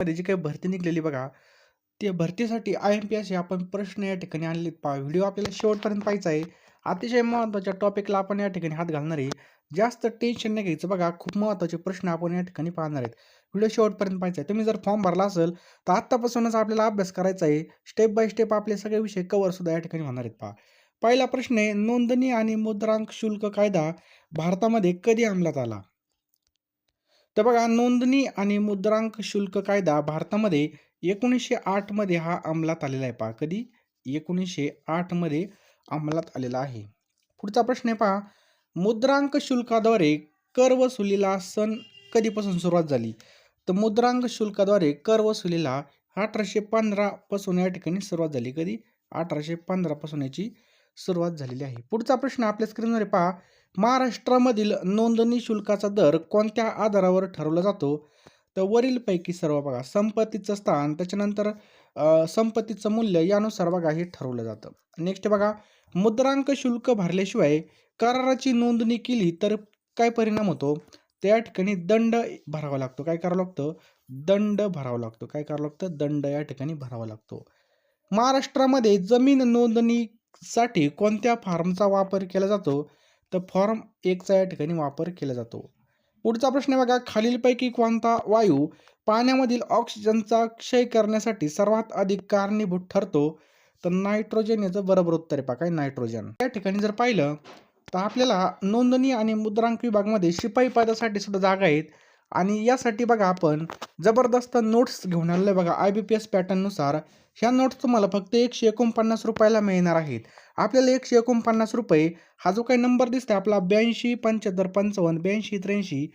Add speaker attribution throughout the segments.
Speaker 1: मध्ये जी काही भरती निघलेली बघा त्या भरतीसाठी आय एम पी एस हे आपण प्रश्न या ठिकाणी आणलेत पहा. व्हिडिओ आपल्याला शेवटपर्यंत पाहायचा आहे. अतिशय महत्त्वाच्या टॉपिकला आपण या ठिकाणी हात घालणार आहे. जास्त टेन्शन नाही घ्यायचं बघा. खूप महत्त्वाचे प्रश्न आपण या ठिकाणी पाहणार आहेत. व्हिडिओ शेवटपर्यंत पाहायचा आहे. तुम्ही जर फॉर्म भरला असेल तर आत्तापासूनच आपल्याला अभ्यास करायचा आहे. स्टेप बाय स्टेप आपले सगळे विषय कवरसुद्धा या ठिकाणी होणार आहेत पहा. पहिला प्रश्न आहे नोंदणी आणि मुद्रांक शुल्क कायदा भारतामध्ये कधी अंमलात आला? तर बघा नोंदणी आणि मुद्रांक शुल्क कायदा भारतामध्ये एकोणीसशे आठमध्ये हा अंमलात आलेला आहे पहा. कधी? एकोणीसशे आठमध्ये अंमलात आलेला आहे. पुढचा प्रश्न आहे पहा. मुद्रांक शुल्काद्वारे कर वसुलीला सण कधीपासून सुरुवात झाली? तर मुद्रांक शुल्काद्वारे कर वसुलीला अठराशे पंधरापासून या ठिकाणी सुरुवात झाली. कधी? अठराशे पंधरापासून याची सुरुवात झालेली आहे. पुढचा प्रश्न आपल्या स्क्रीनवर पहा. महाराष्ट्रामधील नोंदणी शुल्काचा दर कोणत्या आधारावर ठरवला जातो? तर वरीलपैकी सर्व बघा. संपत्तीचं स्थान त्याच्यानंतर संपत्तीचं मूल्य यानुसार बघा हे ठरवलं जातं. नेक्स्ट बघा. मुद्रांक शुल्क भरल्याशिवाय कराराची नोंदणी केली तर काय परिणाम होतो? त्या ठिकाणी दंड भरावा लागतो. काय करावं लागतं? दंड भरावा लागतो. काय करावं लागतं? दंड या ठिकाणी भरावा लागतो. महाराष्ट्रामध्ये जमीन नोंदणीसाठी कोणत्या फॉर्मचा वापर केला जातो? तर फॉर्म एकचा या ठिकाणी वापर केला जातो. पुढचा प्रश्न आहे बघा खालीलपैकी कोणता वायू पाण्यामधील ऑक्सिजनचा क्षय करण्यासाठी सर्वात अधिक कारणीभूत ठरतो? तर नायट्रोजन याचं बरोबर उत्तर आहे पहा काय नायट्रोजन या ठिकाणी जर पाहिलं तर आपल्याला नोंदणी आणि मुद्रांक विभागामध्ये शिपाई पदासाठी सुद्धा जागा आहेत. आणि यासाठी बघा आपण जबरदस्त नोट्स घेऊन आलेलं आहे बघा आय बी पी एस पॅटर्ननुसार ह्या नोट्स तुम्हाला फक्त एकशे एकोणपन्नास रुपयाला मिळणार आहेत. आपल्याला एकशे एकोणपन्नास रुपये हा जो काही नंबर दिसतो आपला ब्याऐंशी पंच्याहत्तर पंचावन्न ब्याऐंशी त्र्याऐंशी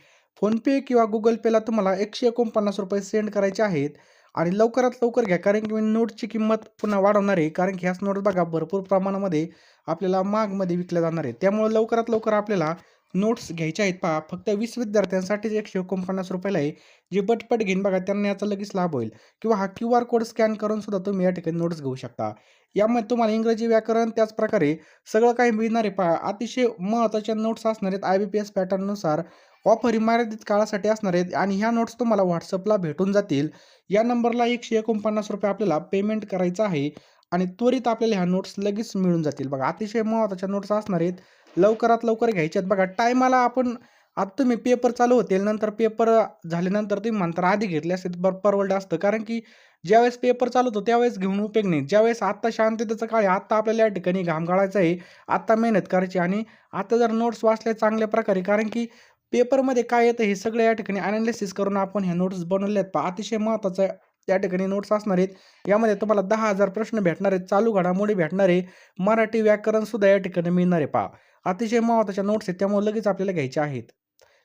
Speaker 1: फोनपे किंवा गुगल पेला तुम्हाला एकशे एकोणपन्नास रुपये सेंड करायचे आहेत. आणि लवकरात लवकर घ्या कारण की मी नोटची किंमत पुन्हा वाढवणार आहे कारण की ह्याच नोट्स बघा भरपूर प्रमाणामध्ये आपल्याला मागमध्ये विकल्या जाणार आहे त्यामुळे लवकरात लवकर आपल्याला नोट्स घ्यायच्या आहेत पहा. फक्त वीस विद्यार्थ्यांसाठीच एकशे एकोणपन्नास रुपयाला आहे. जे पटपट घेईन बघा त्यांना याचा लगेच लाभ होईल. किंवा हा क्यू आर कोड स्कॅन करून सुद्धा तुम्ही या ठिकाणी नोट्स घेऊ शकता. यामध्ये तुम्हाला इंग्रजी व्याकरण त्याचप्रकारे सगळं काही मिळणार आहे पहा. अतिशय महत्त्वाच्या नोट्स असणार आहेत. आय बी पी एस पॅटर्ननुसार ऑफर ही मर्यादित काळासाठी असणार आहेत. आणि ह्या नोट्स तुम्हाला व्हॉट्सअपला भेटून जातील. या नंबरला एकशे एकोणपन्नास रुपये आपल्याला पेमेंट करायचं आहे. आणि त्वरित आपल्याला ह्या नोट्स लगेच मिळून जातील. बघा अतिशय महत्त्वाच्या नोट्स असणार आहेत. लवकरात लवकर घ्यायचे आहेत. बघा टायमाला आपण आता तुम्ही पेपर चालू होतील नंतर पेपर झाल्यानंतर तुम्ही म्हणता आधी घेतले असते बर बरं परवडलं असतं. कारण की ज्यावेळेस पेपर चालू होतो त्यावेळेस घेऊन उपयोग नाही. ज्यावेळेस आत्ता शांततेचं काळ आहे आत्ता आपल्याला या ठिकाणी घाम गाळायचा आहे आत्ता मेहनत करायची आणि आत्ता जर नोट्स वाचल्या चांगल्या प्रकारे कारण की पेपरमध्ये काय येतं हे सगळं या ठिकाणी अनालिसिस करून आपण ह्या नोट्स बनवल्या आहेत. पहा अतिशय महत्त्वाचं त्या ठिकाणी नोट्स असणार आहेत. यामध्ये तुम्हाला दहा हजार प्रश्न भेटणार आहेत चालू घडामोडी भेटणार आहे. मराठी व्याकरणसुद्धा या ठिकाणी मिळणार आहे. पहा अतिशय महत्त्वाच्या नोट्स आहेत त्यामुळे लगेच आपल्याला घ्यायच्या आहेत.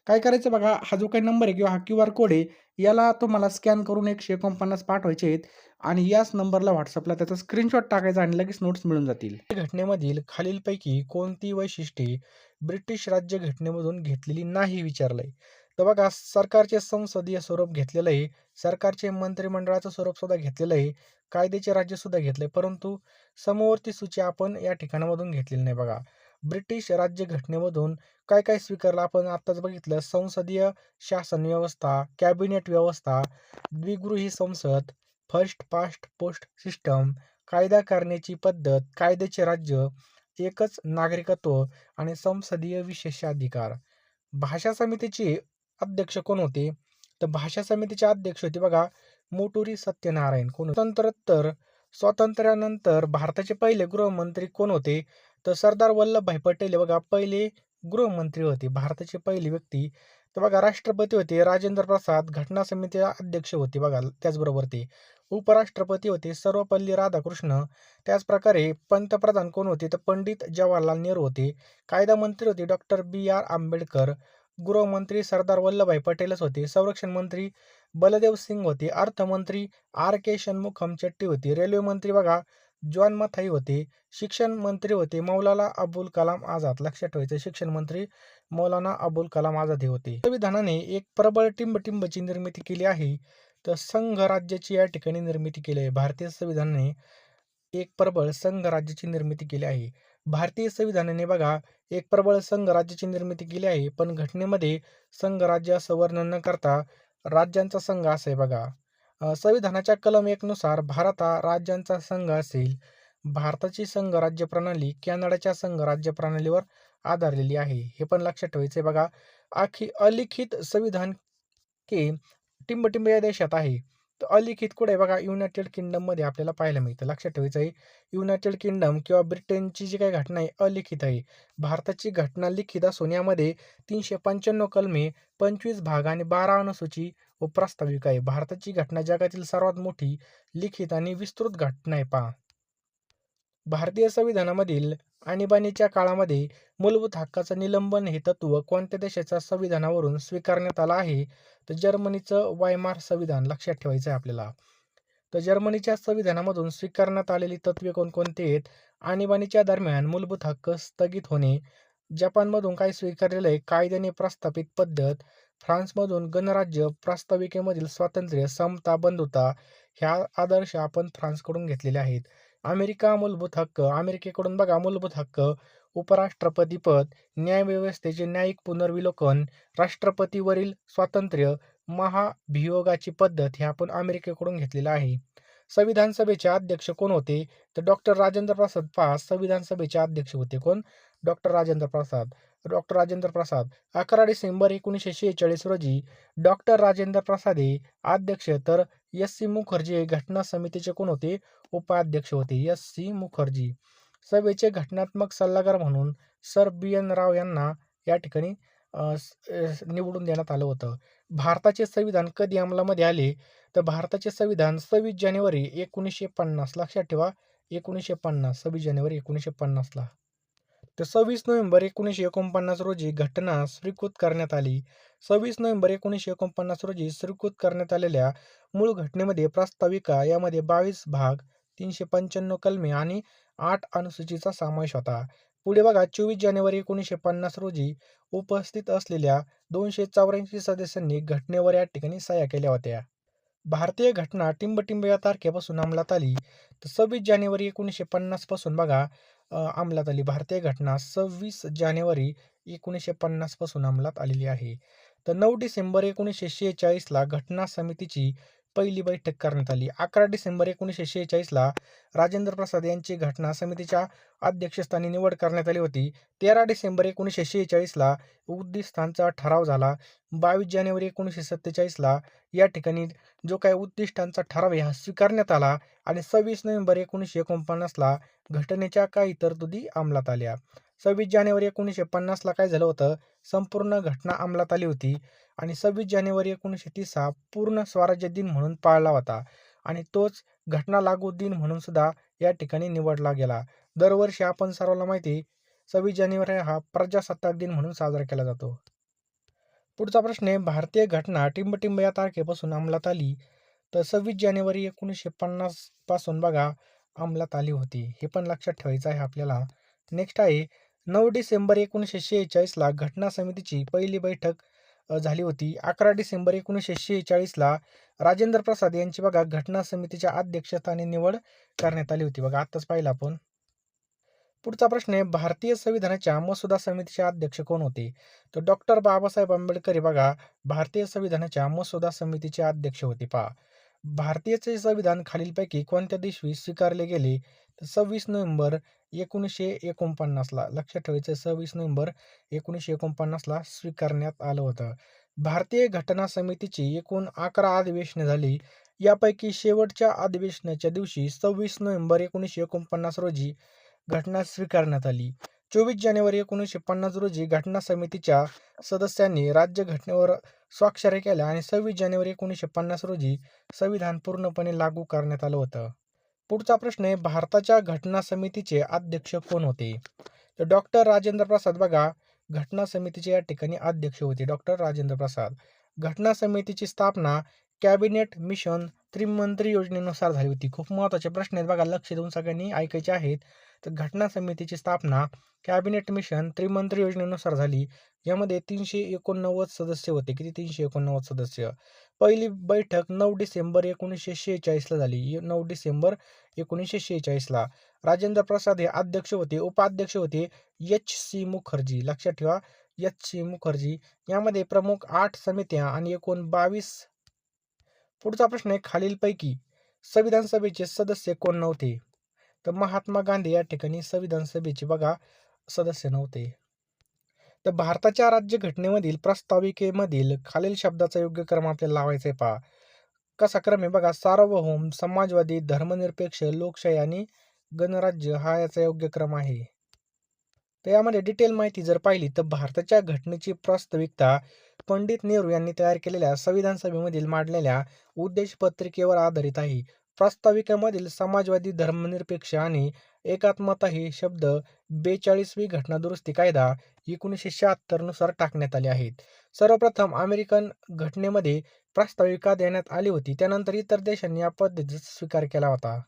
Speaker 1: काय करायचं बघा हा जो काही नंबर आहे किंवा हा क्यू आर कोड आहे याला तुम्हाला स्कॅन करून एकशे एकोणपन्नास पाठवायचे आहेत आणि याच नंबरला व्हॉट्सअपला त्याचा स्क्रीनशॉट टाकायचा आणि लगेच नोट्स मिळून जातील. घटनेमधील खालीलपैकी कोणती वैशिष्ट्ये ब्रिटिश राज्य घटनेमधून घेतलेली नाही विचारलंय? तर बघा सरकारचे संसदीय स्वरूप घेतलेलं आहे सरकारचे मंत्रिमंडळाचं स्वरूप सुद्धा घेतलेलं आहे कायद्याचे राज्य सुद्धा घेतलंय परंतु समवर्ती सूची आपण या ठिकाणामधून घेतलेली नाही बघा. ब्रिटिश राज्यघटनेमधून काय काय स्वीकारलं? आपण आत्ताच बघितलं संसदीय शासन व्यवस्था कॅबिनेट व्यवस्था द्विगृही संसद फर्स्ट पास्ट पोस्ट सिस्टम कायदा करण्याची पद्धत कायद्याचे राज्य एकच नागरिकत्व आणि संसदीय विशेषाधिकार. भाषा समितीचे अध्यक्ष कोण होते? तर भाषा समितीचे अध्यक्ष होते बघा मोटुरी सत्यनारायण. कोण स्वतंत्रोत्तर स्वातंत्र्यानंतर भारताचे पहिले गृहमंत्री कोण होते? तर सरदार वल्लभभाई पटेल हे बघा पहिले गृहमंत्री होते. भारताचे पहिली व्यक्ती. तर बघा राष्ट्रपती होते राजेंद्र प्रसाद घटना समितीचे अध्यक्ष होते बघा त्याचबरोबर ते. उपराष्ट्रपती होते सर्वपल्ली राधाकृष्ण. त्याचप्रकारे पंतप्रधान कोण होते? तर पंडित जवाहरलाल नेहरू होते. कायदा मंत्री होते डॉक्टर बी आर आंबेडकर. गृहमंत्री सरदार वल्लभभाई पटेलच होते. संरक्षण मंत्री बलदेव सिंग होते. अर्थमंत्री आर के शणमुखम चट्टी होती. रेल्वे मंत्री बघा जॉन मथाई होते शिक्षण मंत्री होते मौलाना अबुल कलाम आझाद. लक्षात ठेवायचं शिक्षण मंत्री मौलाना अबुल कलाम आझाद हे होते. संविधानाने एक प्रबळ टिंबटिंबची निर्मिती केली आहे. तर संघ राज्याची या ठिकाणी निर्मिती केली आहे. भारतीय संविधानाने एक प्रबळ संघ राज्याची निर्मिती केली आहे. भारतीय संविधानाने बघा एक प्रबळ संघ राज्याची निर्मिती केली आहे. पण घटनेमध्ये संघ राज्य असं वर्णन न करता राज्यांचा संघ असं आहे बघा. संविधानाच्या कलम एकनुसार भारत हा राज्यांचा संघ असेल. भारताची संघ राज्य प्रणाली कॅनडाच्या संघ राज्य प्रणालीवर आधारलेली आहे. हे पण लक्षात ठेवायचे बघा. आखी अलिखित संविधान के टिंबटिंब या देशात आहे. तर अलिखित कुठे आहे बघा युनायटेड किंगडममध्ये आपल्याला पाहायला मिळतं. लक्षात ठेवायचं आहे युनायटेड किंगडम किंवा ब्रिटनची जी काही घटना आहे अलिखित आहे. भारताची घटना लिखित असून यामध्ये 395 कलमे, 25 भाग आणि 12 अनुसूची व प्रास्ताविक आहे. भारताची घटना जगातील सर्वात मोठी लिखित आणि विस्तृत घटना आहे पहा. भारतीय संविधानामधील आणीबाणीच्या काळामध्ये मूलभूत हक्काचं निलंबन हे तत्त्व कोणत्या देशाच्या संविधानावरून स्वीकारण्यात आलं आहे? तर जर्मनीचं वायमार संविधान लक्षात ठेवायचं आहे आपल्याला. तर जर्मनीच्या संविधानामधून स्वीकारण्यात आलेली तत्त्वे कोणकोणती आहेत? आणीबाणीच्या दरम्यान मूलभूत हक्क स्थगित होणे. जपानमधून काय स्वीकारलेलं आहे? कायद्याने प्रस्थापित पद्धत. फ्रान्समधून गणराज्य प्रास्ताविकेमधील स्वातंत्र्य, समता, बंधुता ह्या आदर्श आपण फ्रान्सकडून घेतलेले आहेत. अमेरिका मूलभूत हक्क. अमेरिकेकडून बघा मूलभूत हक्क, उपराष्ट्रपतीपद, न्यायव्यवस्थेचे न्यायिक पुनर्विलोकन, राष्ट्रपतीवरील स्वातंत्र्य, महाभियोगाची पद्धत हे आपण अमेरिकेकडून घेतलेलं आहे. संविधान सभेचे अध्यक्ष कोण होते? तर डॉक्टर राजेंद्र प्रसाद पास संविधान सभेचे अध्यक्ष होते कोण? डॉक्टर राजेंद्र प्रसाद. डॉक्टर राजेंद्र प्रसाद. अकरा डिसेंबर एकोणीसशे शेहेचाळीस रोजी डॉक्टर राजेंद्र प्रसाद हे अध्यक्ष तर एस सी मुखर्जी हे घटना समितीचे कोण होते? उपाध्यक्ष होते. S C Mukherjee. सभेचे घटनात्मक सल्लागार म्हणून सर बी एन राव यांना या ठिकाणी निवडून देण्यात आलं होतं. भारताचे संविधान कधी अंमलामध्ये आले? तर भारताचे संविधान सव्वीस जानेवारी एकोणीसशे पन्नास लक्षात ठेवा एकोणीसशे पन्नास सव्वीस जानेवारी एकोणीसशे पन्नासला. तर सव्वीस नोव्हेंबर एकोणीसशे एकोणपन्नास रोजी घटना स्वीकृत करण्यात आली. सव्वीस नोव्हेंबर एकोणीसशे एकोणपन्नास रोजी स्वीकृत करण्यात आलेल्या मूळ घटनेमध्ये प्रास्ताविका यामध्ये बावीस भाग, तीनशे पंच्याण्णव कलमे आणि आठ अनुसूचीचा समावेश होता. पुढे बघा चोवीस जानेवारी एकोणीसशे पन्नास रोजी उपस्थित असलेल्या दोनशे चौऱ्याऐंशी सदस्यांनी घटनेवर या ठिकाणी सह्या केल्या होत्या. भारतीय घटना टिंबटिंब या तारखेपासून अंमलात आली. तर सव्वीस जानेवारी एकोणीसशे पन्नासपासून बघा अंमलात आली. भारतीय घटना सव्वीस जानेवारी एकोणीसशे पन्नासपासून अंमलात आलेली आहे. तर नऊ डिसेंबर एकोणीसशे शेहेचाळीसला घटना समितीची पहिली बैठक करण्यात आली. अकरा डिसेंबर एकोणीसशे शेहेचाळीसला राजेंद्र प्रसाद यांची घटना समितीच्या अध्यक्षस्थानी निवड करण्यात आली होती. तेरा डिसेंबर एकोणीसशे शेहेचाळीसला उद्दिष्टांचा ठराव झाला. बावीस जानेवारी एकोणीसशे सत्तेचाळीसला या ठिकाणी जो काही उद्दिष्टांचा ठराव हा स्वीकारण्यात आला आणि सव्वीस नोव्हेंबर एकोणीसशे एकोणपन्नासला घटनेच्या काही तरतुदी अंमलात आल्या. सव्वीस जानेवारी एकोणीसशे पन्नासला काय झालं होतं? संपूर्ण घटना अंमलात आली होती आणि सव्वीस जानेवारी एकोणीसशे तीस हा पूर्ण स्वराज्य दिन म्हणून पाळला होता आणि तोच घटना लागू दिन म्हणून सुद्धा या ठिकाणी निवडला गेला. दरवर्षी आपण सर्वांना माहिती सव्वीस जानेवारी हा प्रजासत्ताक दिन म्हणून साजरा केला जातो. पुढचा प्रश्न आहे भारतीय घटना टिंबटिंब या तारखेपासून अंमलात आली. तर सव्वीस जानेवारी एकोणीसशे पन्नासपासून बघा अंमलात आली होती. हे पण लक्षात ठेवायचं आहे आपल्याला. नेक्स्ट आहे नऊ डिसेंबर एकोणीसशे शेहेचाळीसला घटना समितीची पहिली बैठक झाली होती. अकरा डिसेंबर एकोणीसशे शेहेचाळीसला राजेंद्र प्रसाद यांची बघा घटना समितीच्या अध्यक्षस्थानी निवड करण्यात आली होती. बघा आत्ताच पाहिलं आपण. पुढचा प्रश्न आहे भारतीय संविधानाच्या मसुदा समितीचे अध्यक्ष कोण होते? तर डॉक्टर बाबासाहेब आंबेडकर हे बघा भारतीय संविधानाच्या मसुदा समितीचे अध्यक्ष होते पहा. भारतीय संविधान खालीलपैकी कोणत्या दिवशी स्वीकारले गेले? तर सव्वीस नोव्हेंबर एकोणीसशे एकोणपन्नासला लक्षात ठेवायचं सव्वीस नोव्हेंबर एकोणीसशे एकोणपन्नासला स्वीकारण्यात आलं होतं. भारतीय घटना समितीची एकूण अकरा अधिवेशने झाली. यापैकी शेवटच्या अधिवेशनाच्या दिवशी सव्वीस नोव्हेंबर एकोणीसशे एकोणपन्नास रोजी घटना स्वीकारण्यात आली. चोवीस जानेवारी एकोणीसशे पन्नास रोजी घटना समितीच्या सदस्यांनी राज्यघटनेवर स्वाक्षऱ्या केल्या आणि सव्वीस जानेवारी एकोणीसशे पन्नास रोजी संविधान पूर्णपणे लागू करण्यात आलं होतं. पुढचा प्रश्न आहे भारताच्या घटना समितीचे अध्यक्ष कोण होते? तर डॉक्टर राजेंद्र प्रसाद बघा घटना समितीचे या ठिकाणी अध्यक्ष होते डॉक्टर राजेंद्र प्रसाद. घटना समितीची स्थापना कॅबिनेट मिशन त्रिमंत्री योजनेनुसार झाली होती. खूप महत्त्वाचे प्रश्न आहेत बघा लक्ष देऊन सगळ्यांनी ऐकायचे आहेत. तर घटना समितीची स्थापना कॅबिनेट मिशन त्रिमंत्री योजनेनुसार झाली. यामध्ये तीनशे एकोणनव्वद सदस्य होते. किती तीनशे एकोणनव्वद सदस्य. पहिली बैठक नऊ डिसेंबर एकोणीसशे शेहेचाळीसला झाली. नऊ डिसेंबर एकोणीसशे शेहेचाळीसला. राजेंद्र प्रसाद हे अध्यक्ष होते. उपाध्यक्ष होते एच सी मुखर्जी. लक्षात ठेवा एच सी मुखर्जी. यामध्ये प्रमुख आठ समित्या आणि एकूण बावीस पुढचा प्रश्न आहे खालीलपैकी संविधान सभेचे सदस्य कोण नव्हते? तर महात्मा गांधी या ठिकाणी संविधान सभेचे बघा सदस्य नव्हते. तर भारताच्या राज्यघटनेमधील प्रस्ताविकेमधील खालील शब्दाचा योग्य क्रम आपल्याला लावायचा आहे पहा. कसा क्रम आहे बघा सार्वभौम समाजवादी धर्मनिरपेक्ष लोकशाही आणि गणराज्य हा याचा योग्य क्रम आहे. तर यामध्ये डिटेल माहिती जर पाहिली तर भारताच्या घटनेची प्रास्ताविकता पंडित नेहरू यांनी तयार केलेल्या संविधान सभेमधील मांडलेल्या उद्देशपत्रिकेवर आधारित आहे. प्रास्ताविकेमधील समाजवादी धर्मनिरपेक्ष आणि एकात्मता हे शब्द बेचाळीसवी घटनादुरुस्ती कायदा एकोणीसशे शहात्तरनुसार टाकण्यात आले आहेत. सर्वप्रथम अमेरिकन घटनेमध्ये प्रास्ताविका देण्यात आली होती. त्यानंतर इतर देशांनी या पद्धतीचा स्वीकार केला होता.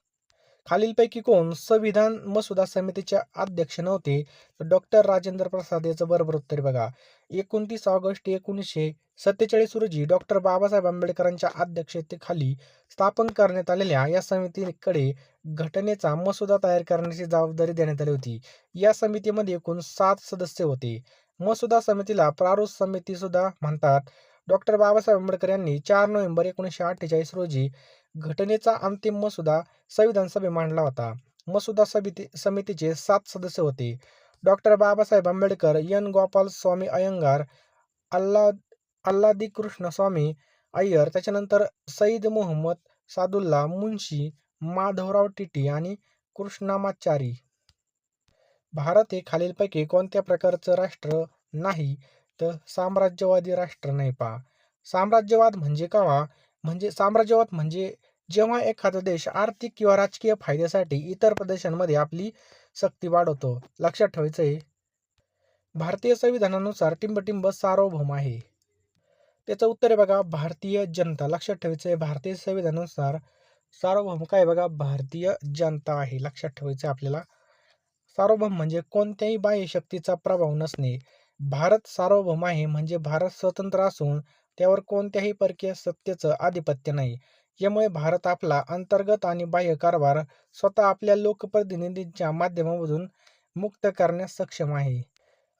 Speaker 1: खालीलपैकी कोण संविधान मसुदा समितीचे अध्यक्ष नव्हते. तर डॉक्टर राजेंद्र प्रसाद याचं बरोबर उत्तर बघा. एकोणतीस ऑगस्ट एकोणीसशे सत्तेचाळीस रोजी डॉक्टर बाबासाहेब आंबेडकरांच्या अध्यक्षतेखाली स्थापन करण्यात आलेल्या या समितीकडे घटनेचा मसुदा तयार करण्याची जबाबदारी देण्यात आली होती. या समितीमध्ये एकूण सात सदस्य होते. मसुदा समितीला प्रारूप समिती सुद्धा म्हणतात. डॉक्टर बाबासाहेब आंबेडकर यांनी चार नोव्हेंबर एकोणीसशे अठ्ठेचाळीस रोजी घटनेचा अंतिम मसुदा संविधान सभे मांडला होता. मसुदा समिती समितीचे सात सदस्य होते. Doctor Babasaheb Ambedkar N. Gopal Swami Ayyangar Alla Alladi Krishna स्वामी अय्यर त्याच्यानंतर सईद मोहम्मद सादुल्ला मुन्शी माधवराव टिटी आणि कृष्णामाचारी. भारत हे खालीलपैकी कोणत्या प्रकारचं राष्ट्र नाही तर साम्राज्यवादी राष्ट्र नाही पहा. साम्राज्यवाद म्हणजे कावा? म्हणजे साम्राज्यवाद म्हणजे जेव्हा एखादा देश आर्थिक किंवा राजकीय फायद्यासाठी इतर प्रदेशांमध्ये आपली शक्ती वाढवतो. लक्षात ठेवायचं आहे भारतीय संविधानानुसार टिंबटिंब सार्वभौम आहे. त्याचं उत्तर आहे बघा भारतीय जनता. लक्षात ठेवायचं आहे भारतीय संविधानानुसार सार्वभौम काय बघा भारतीय जनता आहे. लक्षात ठेवायचं आहे आपल्याला. सार्वभौम म्हणजे कोणत्याही बाह्य शक्तीचा प्रभाव नसणे. भारत सार्वभौम आहे म्हणजे भारत स्वतंत्र असून त्यावर कोणत्याही परकीय सत्तेचं आधिपत्य नाही. यामुळे भारत आपला अंतर्गत आणि बाह्य कारभार स्वतः आपल्या लोकप्रतिनिधींच्या माध्यमामधून मुक्त करण्यास सक्षम आहे.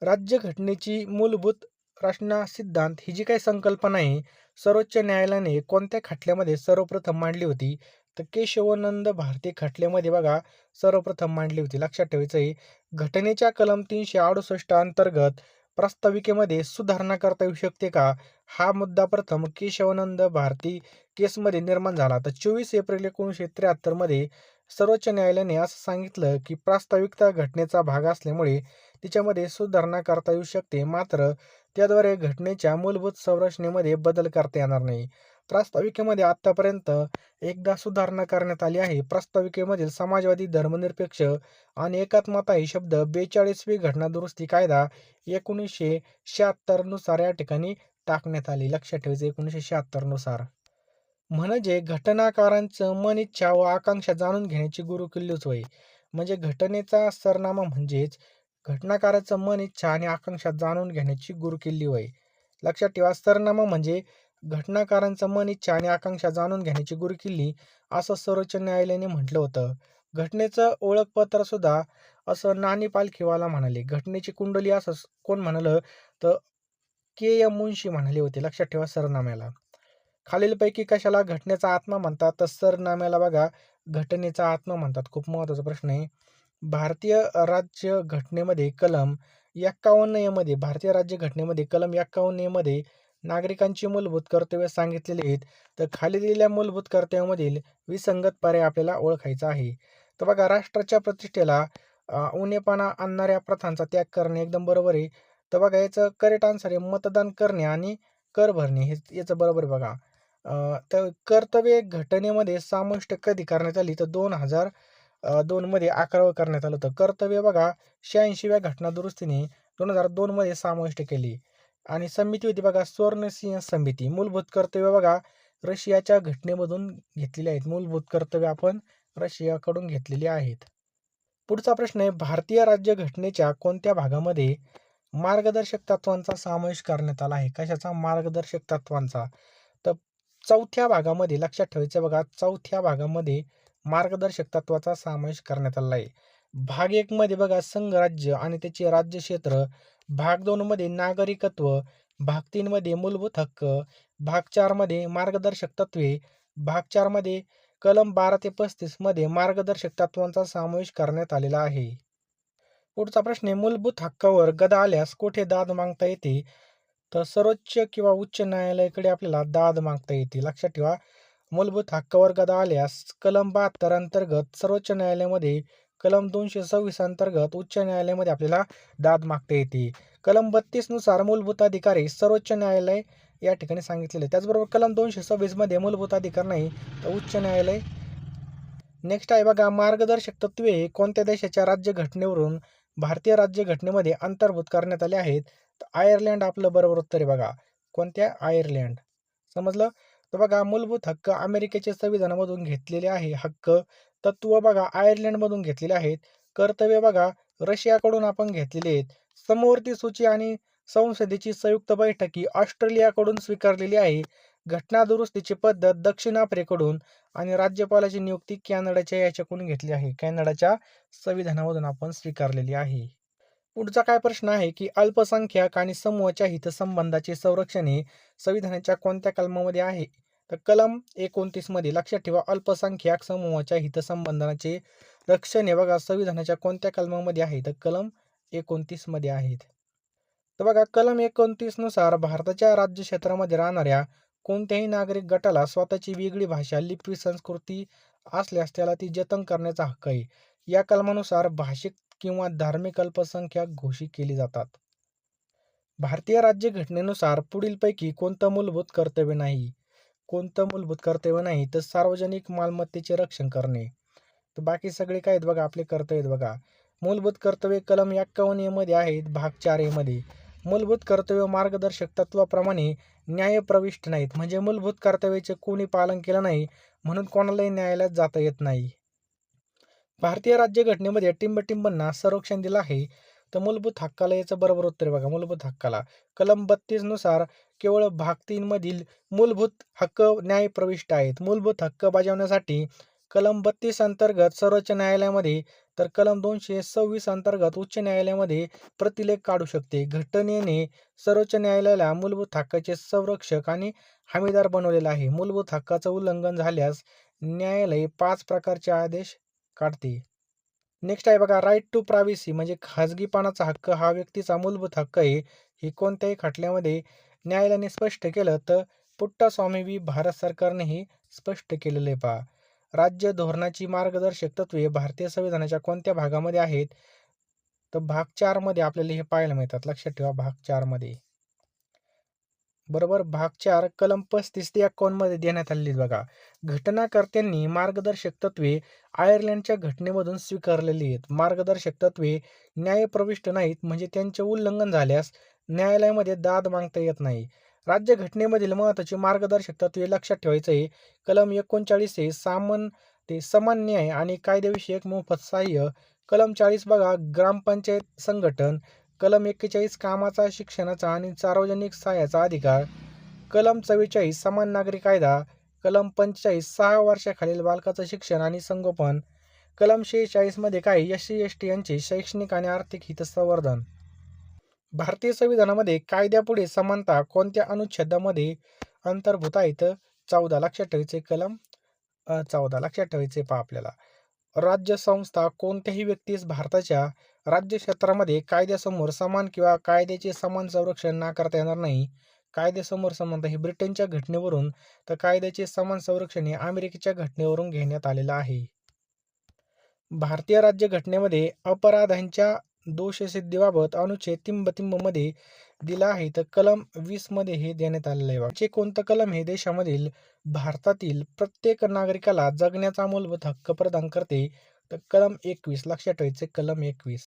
Speaker 1: राज्यघटनेची मूलभूत रचना सिद्धांत ही जी काही संकल्पना आहे सर्वोच्च न्यायालयाने कोणत्या खटल्यामध्ये सर्वप्रथम मांडली होती? तर केशवानंद भारती खटल्यामध्ये बघा सर्वप्रथम मांडली होती. लक्षात ठेवायचं आहे घटनेच्या कलम तीनशे अडुसष्ट अंतर्गत प्रस्ताविकेमध्ये सुधारणा करता येऊ शकते का? हा मुद्दा प्रथम केशवानंद भारती केसमध्ये निर्माण झाला. तर चोवीस एप्रिल एकोणीसशे त्र्याहत्तरमध्ये सर्वोच्च न्यायालयाने असं सांगितलं की प्रास्ताविकता घटनेचा भाग असल्यामुळे तिच्यामध्ये सुधारणा करता येऊ शकते. मात्र त्याद्वारे घटनेच्या मूलभूत संरचनेमध्ये बदल करता येणार नाही. प्रास्ताविकेमध्ये आतापर्यंत एकदा सुधारणा करण्यात आली आहे. प्रास्ताविकेमधील समाजवादी धर्मनिरपेक्ष आणि एकात्मता हे शब्द बेचाळीसवी घटना दुरुस्ती कायदा एकोणीसशे शहात्तरनुसार या ठिकाणी टाकण्यात आली. लक्षात ठेवायचं एकोणीसशे शहात्तरनुसार म्हणजे घटनाकारांचं मन इच्छा व आकांक्षा जाणून घेण्याची गुरुकिल्लीच होय म्हणजे घटनेचा सरनामा म्हणजेच घटनाकाराचं मन इच्छा आणि आकांक्षा जाणून घेण्याची गुरुकिल्ली होय लक्षात ठेवा सरनामा म्हणजे घटनाकारांचं मन इच्छा आणि आकांक्षा जाणून घेण्याची गुरुकिल्ली असं सर्वोच्च न्यायालयाने म्हटलं होतं. घटनेचं ओळखपत्र सुद्धा असं नानी पालखीवाला म्हणाले. घटनेची कुंडली असं कोण म्हणालं? तर के. एम. मुन्शी म्हणाले होते. लक्षात ठेवा सरनाम्याला. खालीलपैकी कशाला घटनेचा आत्मा म्हणतात? तर सरनाम्याला बघा घटनेचा आत्मा म्हणतात. खूप महत्त्वाचा प्रश्न आहे. भारतीय राज्य घटनेमध्ये कलम एक्कावन्न एमध्ये भारतीय राज्य घटनेमध्ये कलम एक्कावन्न एमध्ये नागरिकांची मूलभूत कर्तव्य सांगितलेली आहेत तर खाली दिलेल्या मूलभूत कर्तव्यामधील विसंगत पर्याय आपल्याला ओळखायचा आहे. तर बघा राष्ट्राच्या प्रतिष्ठेला उणेपणा आणणाऱ्या प्रथांचा त्याग करणे एकदम बरोबर आहे. तर बघा याचं करेक्ट आन्सर आहे मतदान करणे आणि कर भरणे. हे याचं बरोबर बघा. तर कर्तव्य घटनेमध्ये समाविष्ट कधी करण्यात आली? तर दोन हजार दोनमध्ये अकरावं करण्यात आलं होतं. कर्तव्य बघा शहाऐंशीव्या घटना दुरुस्तीने दोन हजार दोनमध्ये समाविष्ट केली. आणि समिती होती बघा स्वर्णसिंह समिती. मूलभूत कर्तव्य बघा रशियाच्या घटनेमधून घेतलेली आहेत. मूलभूत कर्तव्य आपण रशियाकडून घेतलेली आहेत. पुढचा प्रश्न आहे भारतीय राज्य घटनेच्या कोणत्या भागामध्ये मार्गदर्शक तत्वांचा समावेश करण्यात आला आहे? कशाचा मार्गदर्शक तत्वांचा? तर चौथ्या भागामध्ये लक्षात ठेवायचं बघा चौथ्या भागामध्ये मार्गदर्शक तत्वाचा समावेश करण्यात आला आहे. भाग एकमध्ये बघा संघराज्य आणि त्याचे राज्य क्षेत्र भाग दोनमध्ये नागरिकत्व भाग तीनमध्ये मूलभूत हक्क भाग चारमध्ये मार्गदर्शक तत्वे भाग चारमध्ये कलम बारा ते पस्तीसमध्ये मार्गदर्शक तत्वांचा समावेश करण्यात आलेला आहे. पुढचा प्रश्न आहे मूलभूत हक्कावर गदा आल्यास कुठे दाद मागता येते? तर सर्वोच्च किंवा उच्च न्यायालयाकडे आपल्याला दाद मागता येते. लक्षात ठेवा मूलभूत हक्कावर गदा आल्यास कलम बहात्तर अंतर्गत सर्वोच्च न्यायालयामध्ये कलम दोनशे सव्वीस अंतर्गत उच्च न्यायालयामध्ये आपल्याला दाद मागता येते. कलम बत्तीसनुसार मूलभूत अधिकारी सर्वोच्च न्यायालय या ठिकाणी सांगितलेले. त्याचबरोबर कलम दोनशे सव्वीसमध्ये मूलभूत अधिकार नाही तर उच्च न्यायालय. नेक्स्ट आहे बघा मार्गदर्शक तत्वे कोणत्या देशाच्या राज्यघटनेवरून भारतीय राज्यघटनेमध्ये अंतर्भूत करण्यात आले आहेत? तर आयर्लंड आपलं बरोबर उत्तर आहे बघा. कोणत्या? आयर्लंड. समजलं? तर बघा मूलभूत हक्क अमेरिकेच्या संविधानामधून घेतलेले आहे. हक्क तत्व बघा आयर्लंडमधून घेतलेले आहेत. कर्तव्य बघा रशियाकडून आपण घेतलेले आहेत. समवर्ती सूची आणि संसदेची संयुक्त बैठकी ऑस्ट्रेलियाकडून स्वीकारलेली आहे. घटना दुरुस्तीची पद्धत दक्षिण आफ्रिकेकडून आणि राज्यपालाची नियुक्ती कॅनडाच्या याच्याकडून घेतली आहे. कॅनडाच्या संविधानामधून आपण स्वीकारलेली आहे. पुढचा काय प्रश्न आहे की अल्पसंख्याक आणि समूहाच्या हितसंबंधाचे संरक्षण हे संविधानाच्या कोणत्या कलमामध्ये आहे? तर कलम एकोणतीसमध्ये लक्षात ठेवा अल्पसंख्याक समूहाच्या हितसंबंधाचे रक्षण हे बघा संविधानाच्या कोणत्या कलमामध्ये आहे? तर कलम एकोणतीसमध्ये आहेत. तर बघा कलम एकोणतीसनुसार भारताच्या राज्य क्षेत्रामध्ये राहणाऱ्या कोणत्याही नागरिक गटाला स्वतःची वेगळी भाषा लिपी संस्कृती असल्यास त्याला ती जतन करण्याचा हक्क आहे. या कलमानुसार भाषिक किंवा धार्मिक अल्पसंख्याक घोषित केली जातात. भारतीय राज्यघटनेनुसार पुढीलपैकी कोणतं मूलभूत कर्तव्य नाही? कोणतं मूलभूत कर्तव्य नाही तर सार्वजनिक मालमत्तेचे रक्षण करणे. तर बाकी सगळे काय आहेत बघा आपले कर्तव्य आहेत बघा. मूलभूत कर्तव्य कलम एक्कावन्न एमध्ये आहेत भाग चार एमध्ये मूलभूत कर्तव्य मार्गदर्शक तत्वाप्रमाणे न्याय प्रविष्ट नाहीत. म्हणजे मूलभूत कर्तव्याचे कोणी पालन केलं नाही म्हणून कोणालाही न्यायालयात जाता येत नाही. भारतीय राज्यघटनेमध्ये टिंबटिंबांना संरक्षण दिलं आहे. तर मूलभूत हक्काला याचं बरोबर उत्तर आहे बघा मूलभूत हक्काला. कलम बत्तीसनुसार केवळ भागतींमधील मूलभूत हक्क न्याय प्रविष्ट आहेत. मूलभूत हक्क बजावण्यासाठी कलम बत्तीस अंतर्गत सर्वोच्च न्यायालयामध्ये तर कलम दोनशे सव्वीस अंतर्गत उच्च न्यायालयामध्ये प्रतिलेख काढू शकते. घटनेने सर्वोच्च न्यायालयाला मूलभूत हक्काचे संरक्षक आणि हमीदार बनवलेला आहे. मूलभूत हक्काचं उल्लंघन झाल्यास न्यायालय पाच प्रकारचे आदेश काढते. नेक्स्ट आहे बघा राईट टू प्रायव्हसी म्हणजे खाजगीपणाचा हक्क हा व्यक्तीचा मूलभूत हक्क आहे. हे कोणत्याही खटल्यामध्ये न्यायालयाने स्पष्ट केलं तर पुट्टास्वामी वी भारत सरकारनेही स्पष्ट केलेले पहा. राज्य धोरणाची मार्गदर्शक तत्वे भारतीय संविधानाच्या कोणत्या भागामध्ये आहेत? तर भाग चारमध्ये आपल्याला हे पाहायला मिळतात. लक्षात ठेवा भाग चारमध्ये. बरोबर भाग चार कलम पस्तीस ते मध्ये देण्यात आलेली बघा. घटनाकर्त्यांनी मार्गदर्शक तत्वे आयर्लंडच्या घटनेमधून स्वीकारलेली आहेत. मार्गदर्शक तत्वे न्यायप्रविष्ट नाहीत म्हणजे त्यांचे उल्लंघन झाल्यास न्यायालयामध्ये दाद मागता येत नाही. राज्य घटनेमधील मार्गदर्शक तत्वे लक्षात ठेवायचं आहे. कलम एकोणचाळीस हे सामान ते समान न्याय आणि कायदेविषयक मोफत सहाय्य. कलम चाळीस बघा ग्रामपंचायत संघटन. कलम एक्केचाळीस कामाचा शिक्षणाचा आणि सार्वजनिक सहाय्याचा अधिकार. कलम चव्वेचाळीस समान नागरी कायदा. कलम पंचेचाळीस सहा वर्षाखालील बालकाचं शिक्षण आणि संगोपन. कलम शेहेचाळीसमध्ये काही एस सी एस टी यांचे शैक्षणिक आणि आर्थिक हितसंवर्धन. भारतीय संविधानामध्ये कायद्यापुढे समानता कोणत्या अनुच्छेदामध्ये अंतर्भूत आहे? तर चौदा लक्षात ठेवायचे कलम चौदा लक्षात ठेवायचे पहा आपल्याला. राज्य संस्था कोणत्याही व्यक्तीस भारताच्या राज्य क्षेत्रामध्ये कायद्यासमोर समान किंवा कायद्याचे समान संरक्षण नाकारता येणार नाही. कायद्यासमोर समानता ही ब्रिटनच्या घटनेवरून तर कायद्याचे समान संरक्षण हे अमेरिकेच्या घटनेवरून घेण्यात आलेलं आहे. भारतीय राज्यघटनेमध्ये अपराधांच्या दोषसिद्धीबाबत अनुच्छेद तिंबतिंबमध्ये दिला आहे. तर कलम वीसमध्ये हे देण्यात आलेलं आहे कोणतं कलम हे देशामधील भारतातील प्रत्येक नागरिकाला जगण्याचा मूलभूत हक्क प्रदान करते. तर कलम एकवीस लक्षात ठेवायचे कलम एकवीस.